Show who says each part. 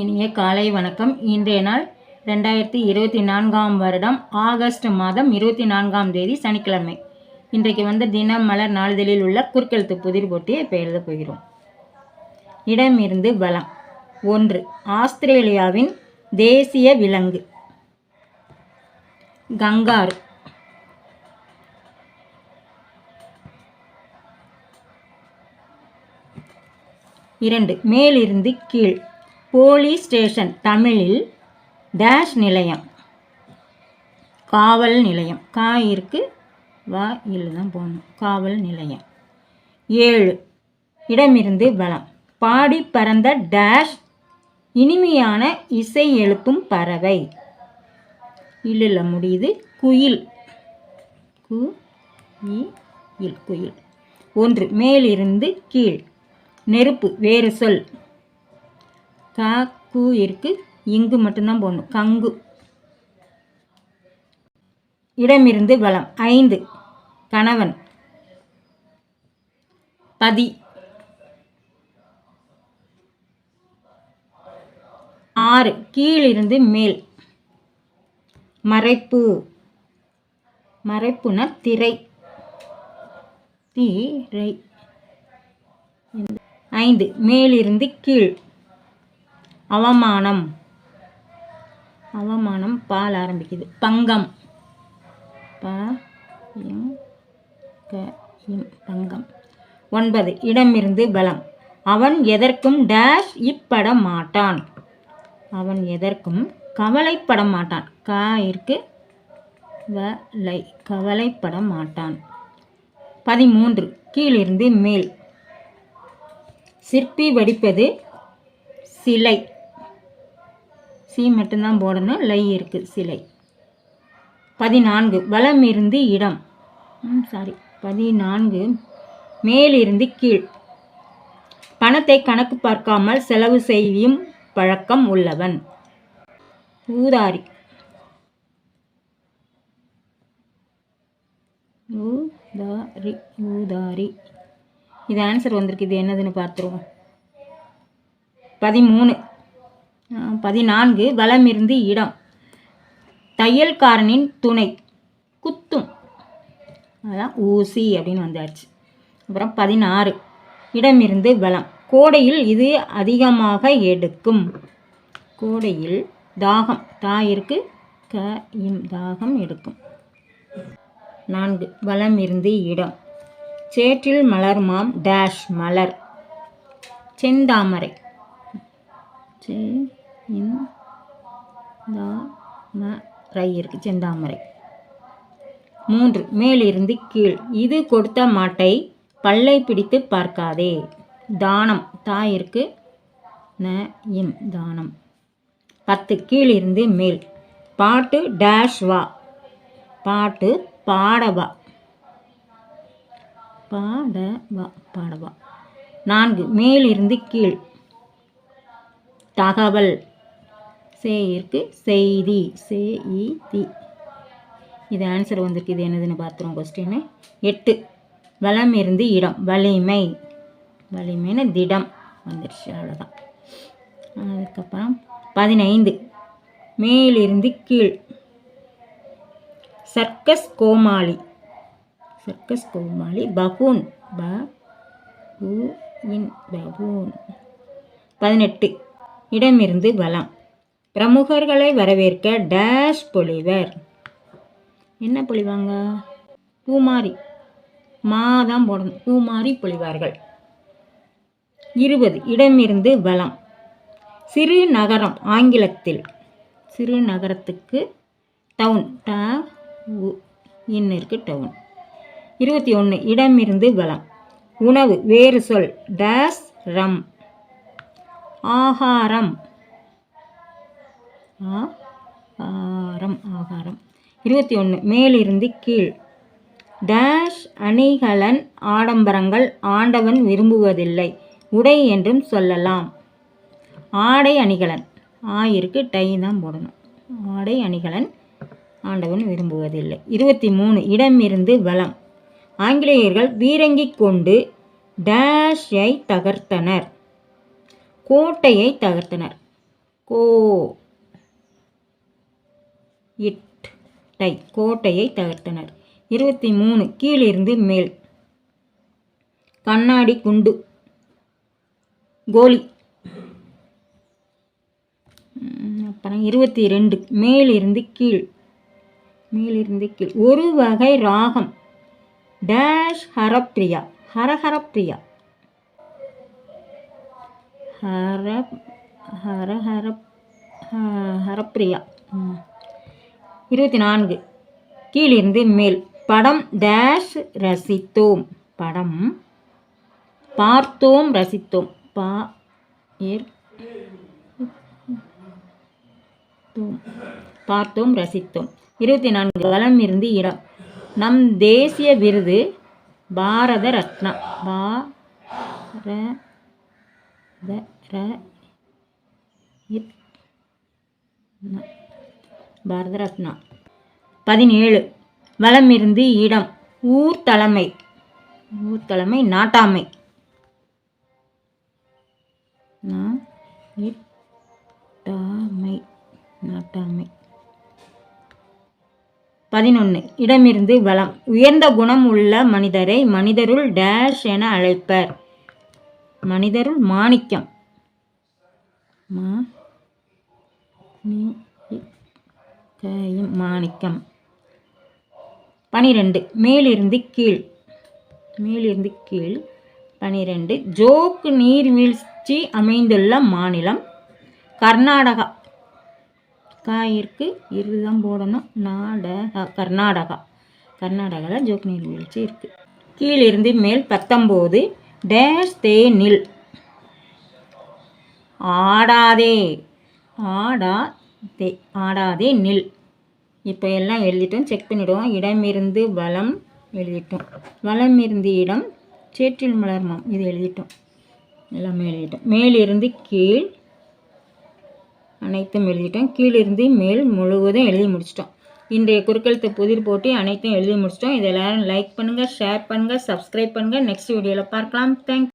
Speaker 1: இனிய காலை வணக்கம். இன்றைய நாள் ரெண்டாயிரத்தி இருபத்தி நான்காம் வருடம் ஆகஸ்ட் மாதம் இருபத்தி நான்காம் தேதி சனிக்கிழமை. இன்றைக்கு வந்து தினம் மலர் நாளிதழில் உள்ள குறுக்கெழுத்து புதிர் போட்டியை இப்போ எழுதப் போகிறோம். இடமிருந்து பலம் ஒன்று ஆஸ்திரேலியாவின் தேசிய விலங்கு. கங்காரு. இரண்டு மேலிருந்து கீழ். போலீஸ் ஸ்டேஷன் தமிழில் டேஷ் நிலையம். காவல் நிலையம். கா இருக்கு வா இல்லை தான் போகணும் காவல் நிலையம். ஏழு இடமிருந்து வளம். பாடி பறந்த டேஷ் இனிமையான இசை எழுப்பும் பறவை. இல்லில் முடியுது குயில். கு இல் குயில். ஒன்று மேலிருந்து கீழ். நெருப்பு வேறு சொல். கா கு இருக்கு இங்கு மட்டும்தான் போடணும். கங்கு. இடமிருந்து வளம். ஐந்து. கணவன். பதி. ஆறு. கீழிருந்து மேல். மறைப்பு. மறைப்புனா திரை. திரை. ஐந்து. மேலிருந்து கீழ். அவமானம். அவமானம் பால் ஆரம்பிக்குது. பங்கம். ப க பங்கம். ஒன்பது இடமிருந்து பலம். அவன் எதற்கும் டேஷ் இப்பட மாட்டான் அவன் எதற்கும் கவலைப்பட மாட்டான் கா இருக்கு வலை கவலைப்பட மாட்டான் பதிமூன்று கீழிருந்து மேல். சிற்பி வடிப்பது சிலை. சி மட்டும்தான் போடணும் லை இருக்குது சிலை. பதினான்கு வலம் இருந்து இடம். சாரி பதினான்கு மேலிருந்து கீழ். பணத்தை கணக்கு பார்க்காமல் செலவு செய்யும் பழக்கம் உள்ளவன். ஊதாரி. ஊதாரி ஊதாரி. இது ஆன்சர் வந்திருக்கு. இது என்னதுன்னு பார்த்துருவோம். பதிமூணு பதினான்கு வளமிருந்து இடம். தையல்காரனின் துணை குத்தும். அதான் ஊசி அப்படின்னு வந்தாச்சு. அப்புறம் பதினாறு இடமிருந்து வளம். கோடையில் இது அதிகமாக எடுக்கும். கோடையில் தாகம் தாயிற்கு க இம் தாகம் எடுக்கும். நான்கு வளமிருந்து இருந்து இடம். சேற்றில் மலர்மாம் டேஷ் மலர். செந்தாமரை. சே இன் தா ம ரை இருக்கு செந்தாமரை. மூன்று மேலிருந்து கீழ். இது கொடுத்த மாட்டை பல்லை பிடித்து பார்க்காதே. தானம் தாயிற்கு ந இம் தானம். பத்து கீழிருந்து மேல். பாட்டு டேஷ் வா. பாட்டு பாடவா பாடவா பாடவா நான்கு மேலிருந்து கீழ். தகவல். சேயிற்கு செய்தி சே இ தி இது ஆன்சர் வந்திருக்கு. இது என்னதுன்னு பார்த்துரும் கொஸ்டின் எட்டு. வலம் இருந்து இடம். வலிமை. வலிமைன்னு திடம் வந்துடுச்சு அவ்வளோதான் அதுக்கப்புறம் பதினைந்து. மேலிருந்து கீழ். சர்க்கஸ் கோமாளி. சர்க்கஸ் கோமாளி. பகூன். ப இன் பகூன். பதினெட்டு. இடமிருந்து வலம் பிரமுகர்களை வரவேற்க டேஷ் பொழிவர் என்ன பொழிவாங்க பூமாரி. மா தான் போடணும். பூமாரி பொழிவார்கள் இருபது. இடமிருந்து வலம். சிறு நகரம் ஆங்கிலத்தில். சிறு நகரத்துக்கு டவுன். ட உ இன் இருக்கு டவுன். இருபத்தி ஒன்று இடமிருந்து வலம். உணவு. வேறு சொல். டேஸ் ரம். ஆகாரம் ஆகாரம் ஆகாரம். இருபத்தி ஒன்று மேலிருந்து கீழ். டேஷ் அணிகலன் ஆடம்பரங்கள் ஆண்டவன் விரும்புவதில்லை. உடை என்றும் சொல்லலாம். ஆடை அணிகலன். ஆயிருக்கு டை தான் போடணும். ஆடை அணிகலன் ஆண்டவன் விரும்புவதில்லை. இருபத்தி மூணு இடமிருந்து வளம் ஆங்கிலேயர்கள் வீரங்கிக் கொண்டு டேஷை தகர்த்தனர். கோட்டையை தகர்த்தனர். கோ இட்டை கோட்டையை தகர்த்தனர். இருபத்தி மூணு கீழிருந்து மேல். கண்ணாடி குண்டு. கோலி. அப்புறம் இருபத்தி ரெண்டு மேலிருந்து கீழ். மேலிருந்து கீழ். ஒரு வகை ராகம். டேஷ் ஹரப்ரியா. ஹரஹரப்ரியா ஹர ஹர ஹர ஹரப்ரியா. இருபத்தி நான்கு கீழிருந்து மேல். படம் டேஷ் ரசித்தோம். படம் பார்த்தோம் ரசித்தோம். பா ஏர் பார்த்தோம் ரசித்தோம். இருபத்தி நான்கு வலம் இருந்து இடம். நம் தேசிய விருது பாரத ரத்னா. பா ர ர பாரத ரத்னா பதினேழு. வளமிருந்து இருந்து இடம். ஊர் தலைமை. ஊர் தலைமை நாட்டாமை. நாட்டாமை. பதினொன்று இடமிருந்து வளம். உயர்ந்த குணம் உள்ள மனிதரை மனிதருள் டேஷ் என அழைப்பர். மனிதருள் மாணிக்கம். மா நி மாணிக்கம். பனிரெண்டு மேலிருந்து கீழ். மேலிருந்து கீழ் பனிரெண்டு. ஜோக் நீர்வீழ்ச்சி அமைந்துள்ள மாநிலம் கர்நாடகா. காயிற்கு இருதான் போடணும். நாடகா கர்நாடகா. கர்நாடகாவில் ஜோக் நீர்வீழ்ச்சி இருக்குது கீழிருந்து மேல் பத்தொம்போது டேஷ் தேனில் ஆடாதே. ஆடா தே பாடாதே நில். இப்போ எல்லாம் எழுதிட்டோம். செக் பண்ணிவிடுவோம் இடமிருந்து வளம் எழுதிட்டோம். வளம் இருந்து இடம் சேற்றில் மலர்மாம் இது எழுதிட்டோம். எல்லாமே எழுதிட்டோம். மேலிருந்து கீழ் அனைத்தும் எழுதிட்டோம். கீழிருந்து மேல் முழுவதும் எழுதி முடிச்சிட்டோம். இன்றைய குறுக்கெழுத்து புதிர் போட்டி அனைத்தும் எழுதி முடிச்சிட்டோம். இதை எல்லாரும் லைக் பண்ணுங்கள் ஷேர் பண்ணுங்கள் சப்ஸ்கிரைப் பண்ணுங்கள் நெக்ஸ்ட் வீடியோவில் பார்க்கலாம். தேங்க்